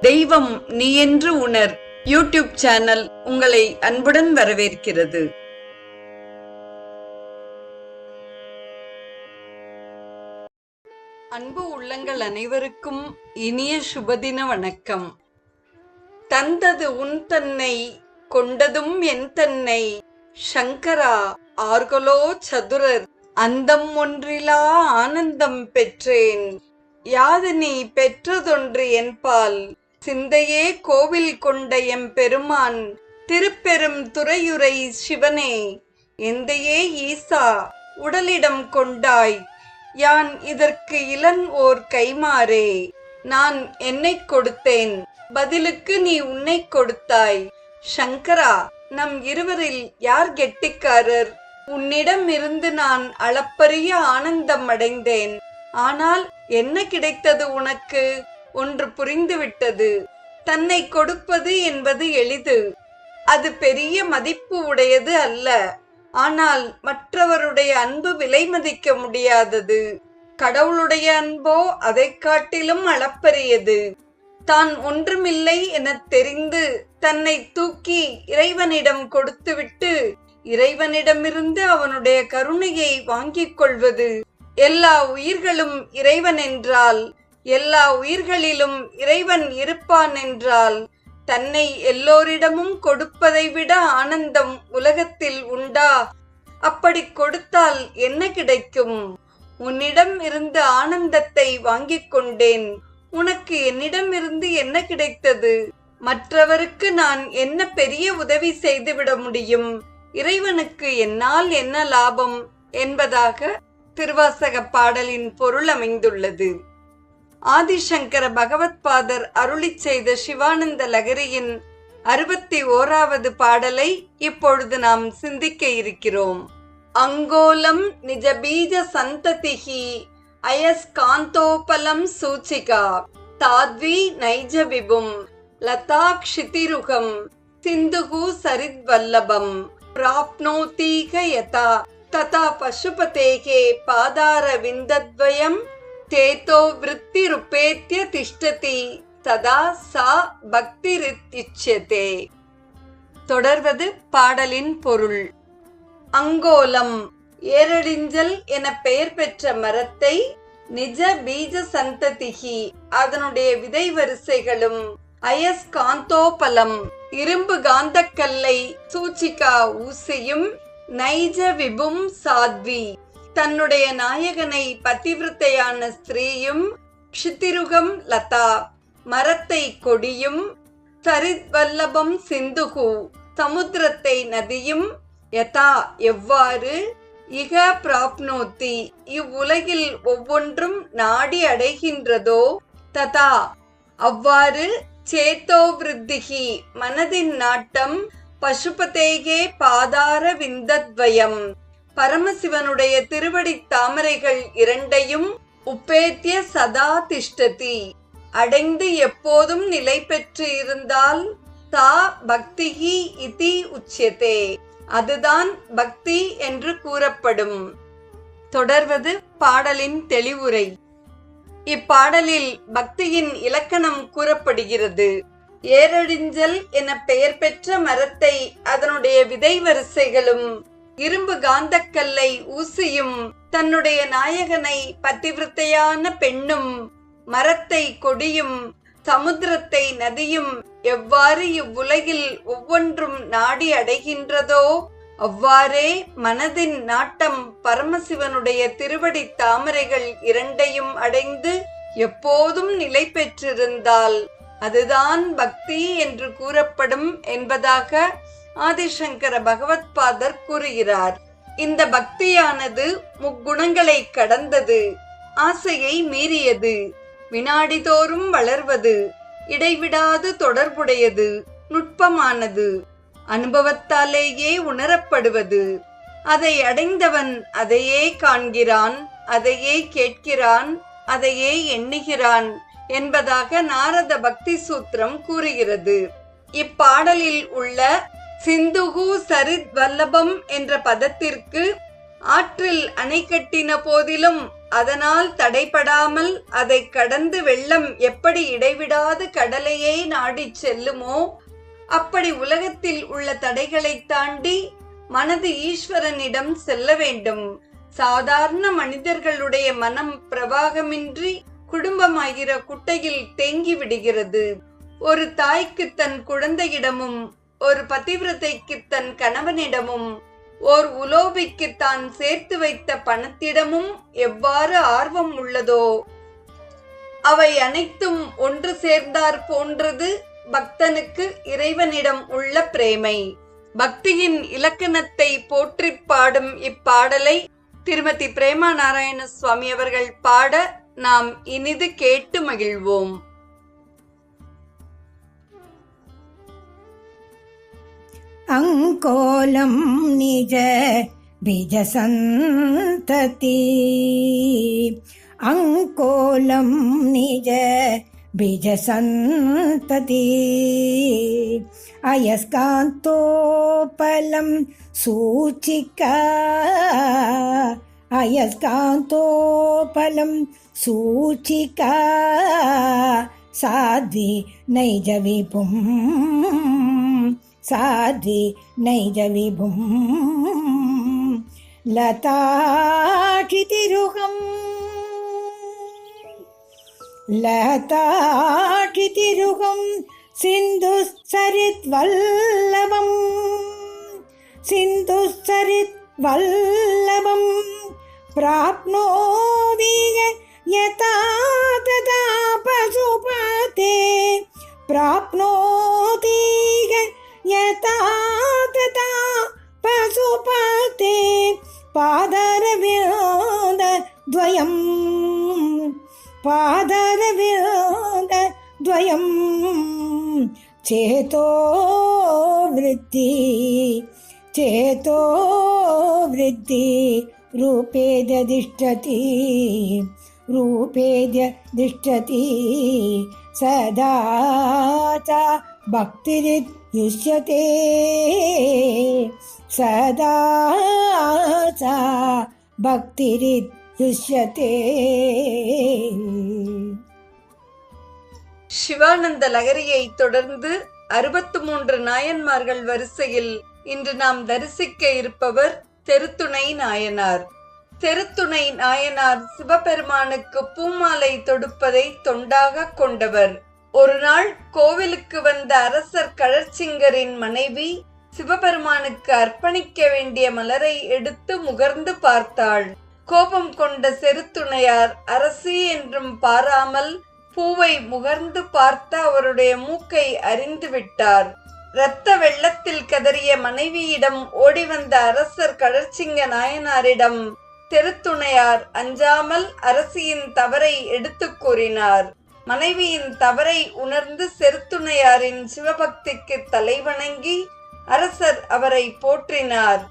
தெய்வம் நீ என்று உணர். யூடியூப் சேனல் உங்களை அன்புடன் வரவேற்கிறது. அன்பு உள்ளங்கள் அனைவருக்கும் இனிய சுபதின வணக்கம். தந்தது உன் தன்னை கொண்டதும் என் தன்னை சங்கரா ஆர்களோ சதுரர் அந்தம் ஒன்றிலா ஆனந்தம் பெற்றேன். யாது நீ பெற்றதொன்று என்பால் சிந்தையே கோவில் கொண்ட எம் பெருமான் திருப்பெரும் துறையுரை சிவனே எந்தையே ஈசா உடலிடம் கொண்டாய் யான் இதற்கு இளன் ஓர் கைமாறே நான் என்னை கொடுத்தேன் பதிலுக்கு நீ உன்னை கொடுத்தாய். சங்கரா நம் இருவரில் யார் கெட்டிக்காரர்? உன்னிடம் இருந்து நான் அளப்பரிய ஆனந்தம் அடைந்தேன் ஆனால் என்ன கிடைத்தது உனக்கு? ஒன்று புரிந்துவிட்டது. தன்னை கொடுப்பது என்பது எளிது. அது பெரிய மதிப்பு உடையது அல்ல. ஆனால் மற்றவருடைய அன்பு விலை மதிக்க முடியாதது. கடவுளுடைய அன்போ அதைக் காட்டிலும் அளப்பரியது. தான் ஒன்றுமில்லை எனத் தெரிந்து தன்னை தூக்கி இறைவனிடம் கொடுத்துவிட்டு இறைவனிடமிருந்து அவனுடைய கருணையை வாங்கிக் கொள்வது. எல்லா உயிர்களும் இறைவன் என்றால் எல்லா உயிர்களிலும் இறைவன் இருப்பான் என்றால் தன்னை எல்லோரிடமும் கொடுப்பதை விட ஆனந்தம் உலகத்தில் உண்டா? அப்படி கொடுத்தால் என்ன கிடைக்கும்? உன்னிடம் இருந்து ஆனந்தத்தை வாங்கிக் கொண்டேன். உனக்கு என்னிடம் இருந்து என்ன கிடைத்தது? மற்றவருக்கு நான் என்ன பெரிய உதவி செய்துவிட முடியும்? இறைவனுக்கு என்னால் என்ன லாபம்? என்பதாக திருவாசக பாடலின் பொருள் அமைந்துள்ளது. ஆதிசங்கர பகவத் பாதர் அருளிச் செய்த சிவானந்த லகரியின் அறுபத்தி ஓராவது பாடலை இப்பொழுது நாம் சிந்திக்க இருக்கிறோம். அங்கோலம் நிஜ பீஜ சந்ததிகி அயஸ்காந்தோபலம் சூச்சிகா தாத்வி நைஜ விபும் லதா க்ஷிதிருகம் சிந்துகு சரித்வல்லபம் பிராப்னோதீக யதா ததா பசுபதேகே பாதார விந்தத்வயம் தேதோ விருத்திருப்பேத்ய திஷ்டதி ததா சா பக்திரித்யுச்யதே தொடர்வது பாடலின் பொருள். அங்கோலம் ஏரடிஞ்சல் என பெயர் பெற்ற மரத்தை நிஜ பீஜ சந்ததிகி அதனுடைய விதை வரிசைகளும் அயஸ்காந்தோபலம் இரும்பு காந்தக்கல்லை சூச்சிகா ஊசியும் நைஜ விபும் சாத்வி. தன்னுடைய நாயகனை பதிவிரத்தையான ஸ்திரீயும் ஷித்திருகம் லதா மரத்தை கொடியும் சரித் வல்லபம் சிந்துகு சமுத்திரத்தை நதியும் யதா எவ்வாறு? இக பிராப்னோத்தி இவ்வுலகில் ஒவ்வொன்றும் நாடி அடைகின்றதோ? ததா அவ்வாறு சேத்தோவிருத்திகி மனதின் நாட்டம் பசுபதேகே பாதார விந்தத்வயம். பரமசிவனுடைய திருவடி தாமரைகள் இரண்டையும் உப்பேத்திய சதா திஷ்டதி. அடைந்து எப்போதும் நிலை பெற்று இருந்தால் தா பக்திகி இதி உச்சியதே. அதுதான் பக்தி என்று கூறப்படும். தொடர்வது பாடலின் தெளிவுரை. இப்பாடலில் பக்தியின் இலக்கணம் கூறப்படுகிறது. ஏரடிஞ்சல் என பெயர் பெற்ற மரத்தை அதனுடைய விதை வரிசைகளும் இரும்பு காந்தக்கல்லை ஊசியும் தன்னுடைய நாயகனை பதிவிரத்தையான பெண்ணும் மரத்தை கொடியும் சமுத்திரத்தை நதியும் எவ்வாறு இவ்வுலகில் ஒவ்வொன்றும் நாடி அடைகின்றதோ அவ்வாறே மனதின் நாட்டம் பரமசிவனுடைய திருவடி தாமரைகள் இரண்டையும் அடைந்து எப்போதும் நிலை பெற்றிருந்தால் அதுதான் பக்தி என்று கூறப்படும் என்பதாக ஆதிசங்கர பகவத் பாதர் கூறுகிறார் இந்த பக்தியானது முக்குணங்களை கடந்தது ஆசையை மீறியது வினாடிதோறும் வளர்வது இடைவிடாது தொடர்புடையது நுட்பமானது அனுபவத்தாலேயே உணரப்படுவது. அதை அடைந்தவன் அதையே காண்கிறான் அதையே கேட்கிறான் அதையே எண்ணுகிறான் என்பதாக நாரத பக்தி சூத்திரம் கூறுகிறது. இப்பாடலில் உள்ள சிந்துகு சரித் வல்லபம் என்ற பதத்திற்கு ஆற்றில் அணை கட்டின போதிலும் அதனால் தடைபடாமல் அதை கடந்து வெள்ளம் எப்படி இடைவிடாது கடலையே நாடிச் செல்லுமோ அப்படி உலகத்தில் உள்ள தடைகளை தாண்டி மனது ஈஸ்வரனிடம் செல்ல வேண்டும். சாதாரண மனிதர்களுடைய மனம் பிரவாகமின்றி குடும்பமாகிற குட்டையில் தேங்கி விடுகிறது. ஒரு தாய்க்கு தன் குழந்தையிடமும் ஒரு பதிவிரதைக்கு தன் கணவனிடமும் ஓர் உலோபிக்கு தான் சேர்த்து வைத்த பணத்திடமும் எவ்வாறு ஆர்வம் உள்ளதோ அவை அனைத்தும் ஒன்று சேர்ந்தார் போன்றது பக்தனுக்கு இறைவனிடம் உள்ள பிரேமை. பக்தியின் இலக்கணத்தை போற்றிப் பாடும் இப்பாடலை திருமதி பிரேமா நாராயண சுவாமி அவர்கள் பாட நாம் இனிது கேட்டு மகிழ்வோம். അങ്കോലം നിജ ബിജസന്തതി. അങ്കോലം നിജ ബിജസന്തതി. അയസ്കാന്തോപലം സൂചിക്ക അയസ്കാന്തോപലം സൂചിക സാധ്വി നൈജ साध्वी नैजविभुम् लताक्षितिरुहम् लताक्षितिरुहं सिन्धुसरित्वल्लभम् सिन्धुसरित्वल्लभं प्राप्नोति यथा तथा पशुपते प्राप्नोति यता पशुपते पादरविरोध द्वयम्। पादरविरोध द्वयम्। चेतो वृद्धि चेतो वृद्धि रूपे दिष्टति रूपे दिष्टति। सदा च भक्तिरित् भक्तिरियुष्यते सदा च भक्तिरियुष्यते சிவானந்த லகரியை தொடர்ந்து அறுபத்து மூன்று நாயன்மார்கள் வரிசையில் இன்று நாம் தரிசிக்க இருப்பவர் தெருத்துணை நாயனார் தெருத்துணை நாயனார் சிவபெருமானுக்கு பூமாலை தொடுப்பதை தொண்டாக கொண்டவர் ஒரு நாள் கோவிலுக்கு வந்த அரசர் கழற்சிங்கரின் மனைவி சிவபெருமானுக்கு அர்ப்பணிக்க வேண்டிய மலரை எடுத்து முகர்ந்து பார்த்தாள். கோபம் கொண்ட செருத்துணையார் அரசி என்றும் பாராமல் பூவை முகர்ந்து பார்த்த அவருடைய மூக்கை அறிந்து விட்டார். இரத்த வெள்ளத்தில் கதறிய மனைவியிடம் ஓடி வந்த அரசர் கழற்சிங்க நாயனாரிடம் தெருத்துணையார் அஞ்சாமல் அரசியின் தவறை எடுத்துக் கூறினார். மனைவியின் தவறை உணர்ந்து செருத்துணையாரின் சிவபக்திக்கு தலைவணங்கி அரசர் அவரை போற்றினார்.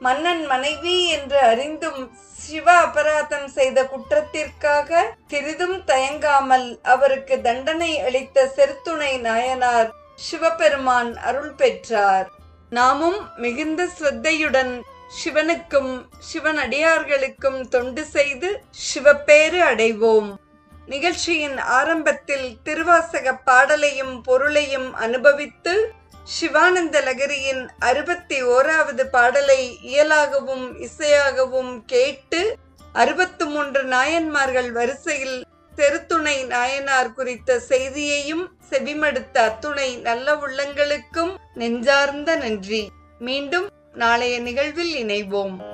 மன்னன் மனைவி என்று அறிந்தும் சிவ அபராதம் செய்த குற்றத்திற்காக சிறிதும் தயங்காமல் அவருக்கு தண்டனை அளித்த செருத்துணை நாயனார் சிவபெருமான் அருள் பெற்றார். நாமும் மிகுந்த ஸ்ரத்தையுடன் சிவனுக்கும் சிவனடியார்களுக்கும் தொண்டு செய்து சிவப்பேறு அடைவோம். நிகழ்ச்சியின் ஆரம்பத்தில் திருவாசக பாடலையும் பொருளையும் அனுபவித்து சிவானந்த லகரியின் அறுபத்தி ஓராவது பாடலை இயலாகவும் இசையாகவும் கேட்டு அறுபத்து மூன்று நாயன்மார்கள் வரிசையில் தெருத்துணை நாயனார் குறித்த செய்தியையும் செவிமடுத்த அத்துணை நல்ல உள்ளங்களுக்கும் நெஞ்சார்ந்த நன்றி. மீண்டும் நாளைய நிகழ்வில் இணைவோம்.